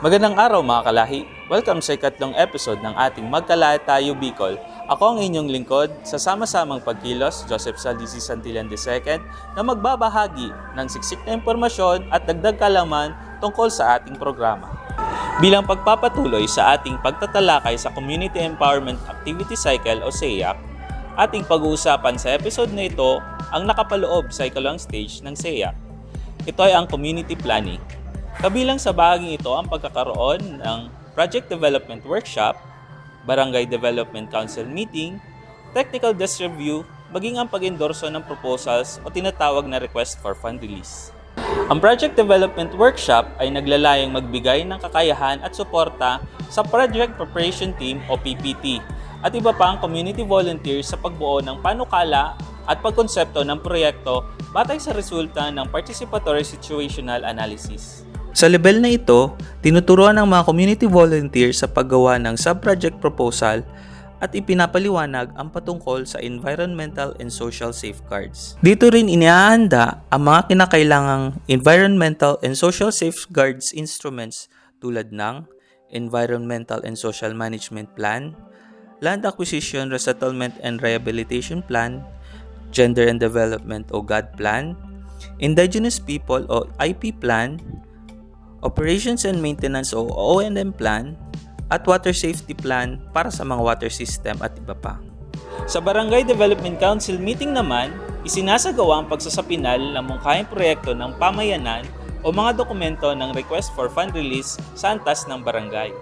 Magandang araw mga kalahi. Welcome sa ikatlong episode ng ating Magkalahit Tayo Bicol. Ako ang inyong lingkod sa sama-samang pagkilos, Joseph Salisi Santillan II, na magbabahagi ng siksik na impormasyon at dagdag kalaman tungkol sa ating programa. Bilang pagpapatuloy sa ating pagtatalakay sa Community Empowerment Activity Cycle o SEAC, ating pag-uusapan sa episode na ito ang nakapaloob sa ikalang stage ng SEAC. Ito ay ang community planning. Kabilang sa bahaging ito ang pagkakaroon ng Project Development Workshop, Barangay Development Council Meeting, Technical Desk Review, maging ang pag-endorso ng proposals o tinatawag na Request for Fund Release. Ang Project Development Workshop ay naglalayong magbigay ng kakayahan at suporta sa Project Preparation Team o PPT at iba pang community volunteers sa pagbuo ng panukala at pagkonsepto ng proyekto batay sa resulta ng Participatory Situational Analysis. Sa level na ito, tinuturuan ng mga community volunteers sa paggawa ng sub-project proposal at ipinapaliwanag ang patungkol sa environmental and social safeguards. Dito rin iniaanda ang mga kinakailangang environmental and social safeguards instruments tulad ng Environmental and Social Management Plan, Land Acquisition, Resettlement and Rehabilitation Plan, Gender and Development o GAD Plan, Indigenous People o IP Plan, Operations and Maintenance o O&M Plan, at Water Safety Plan para sa mga water system at iba pa. Sa Barangay Development Council meeting naman, isinasagawa ang pagsasapinal ng mungkahing proyekto ng pamayanan o mga dokumento ng request for fund release sa antas ng barangay.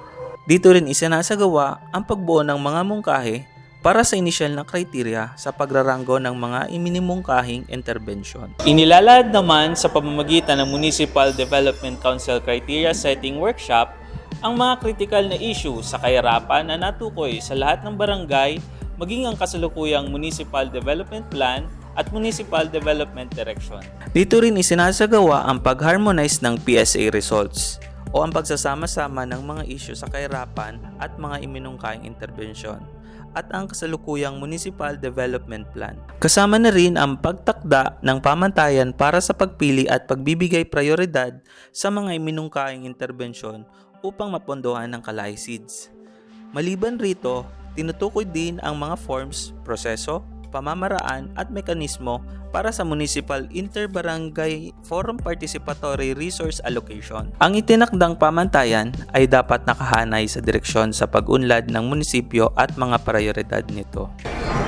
Dito rin isinasagawa ang pagbuo ng mga mungkahe para sa inisyal na kriteriya sa pagraranggo ng mga iminimungkahing intervention. Inilalahad naman sa pamamagitan ng Municipal Development Council Criteria Setting Workshop ang mga critical na issue sa kahirapan na natukoy sa lahat ng barangay maging ang kasalukuyang Municipal Development Plan at Municipal Development Direction. Dito rin isinasagawa ang pag-harmonize ng PSA results o ang pagsasama-sama ng mga issue sa kahirapan at mga iminungkahing intervensyon at ang kasalukuyang Municipal Development Plan. Kasama na rin ang pagtakda ng pamantayan para sa pagpili at pagbibigay prioridad sa mga iminungkahing intervensyon upang mapondohan ng Kalay Seeds. Maliban rito, tinutukoy din ang mga forms, proseso, pamamaraan at mekanismo para sa Municipal Interbarangay Forum Participatory Resource Allocation. Ang itinakdang pamantayan ay dapat nakahanay sa direksyon sa pag-unlad ng munisipyo at mga prioridad nito.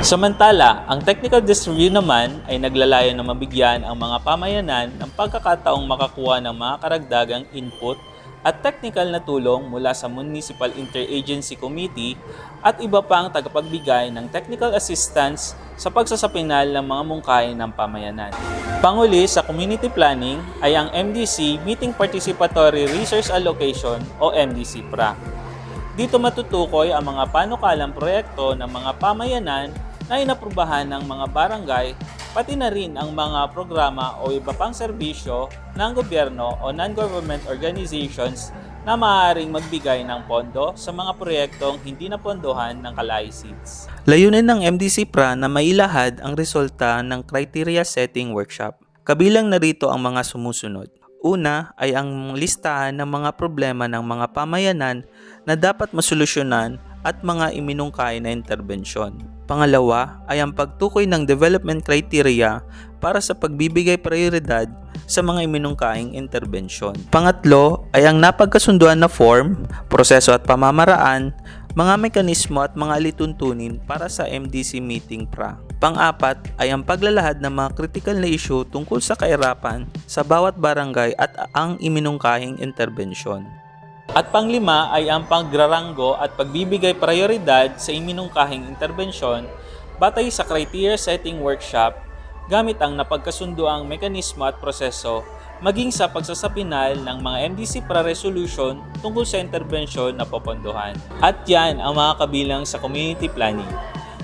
Samantala, ang technical desk review naman ay naglalayo na mabigyan ang mga pamayanan ng pagkakataong makakuha ng mga karagdagang input at technical na tulong mula sa Municipal Interagency Committee at iba pang tagapagbigay ng technical assistance sa pagsasapinal ng mga mungkahin ng pamayanan. Panguli sa community planning ay ang MDC Meeting Participatory Resource Allocation o MDC-PRA. Dito matutukoy ang mga panukalang proyekto ng mga pamayanan na inaprubahan ng mga barangay pati na rin ang mga programa o iba pang serbisyo ng gobyerno o non-government organizations na maaaring magbigay ng pondo sa mga proyektong hindi napondohan ng Kalay Seeds. Layunin ng MDC PRA na mailahad ang resulta ng criteria setting workshop. Kabilang na rito ang mga sumusunod. Una ay ang listahan ng mga problema ng mga pamayanan na dapat masolusyonan at mga iminungkay na interbensyon. Pangalawa ay ang pagtukoy ng development criteria para sa pagbibigay prioridad sa mga iminungkaing interbensyon. Pangatlo ay ang napagkasunduan na form, proseso at pamamaraan, mga mekanismo at mga lituntunin para sa MDC meeting PRA. Pang-apat ay ang paglalahad ng mga critical na issue tungkol sa kahirapan sa bawat barangay at ang iminungkahing interbensyon. At panglima ay ang pagraranggo at pagbibigay prioridad sa iminungkahing interbensyon batay sa criteria setting workshop gamit ang napagkasunduang mekanismo at proseso maging sa pagsasapinal ng mga MDC para resolution tungkol sa interbensyon na popondohan. At yan ang mga kabilang sa community planning.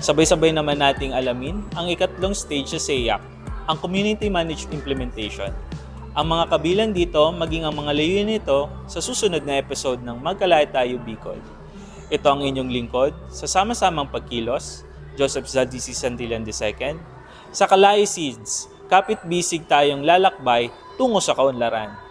Sabay-sabay naman nating alamin ang ikatlong stage sa SEAC, ang Community Managed Implementation. Ang mga kabilang dito maging ang mga layunin nito sa susunod na episode ng Magkalay Tayo Bicol. Ito ang inyong lingkod sa sama-samang pagkilos, Joseph Zadisi Santillan II, sa Kalay Seeds, kapit bisig tayong lalakbay tungo sa kaunlaran.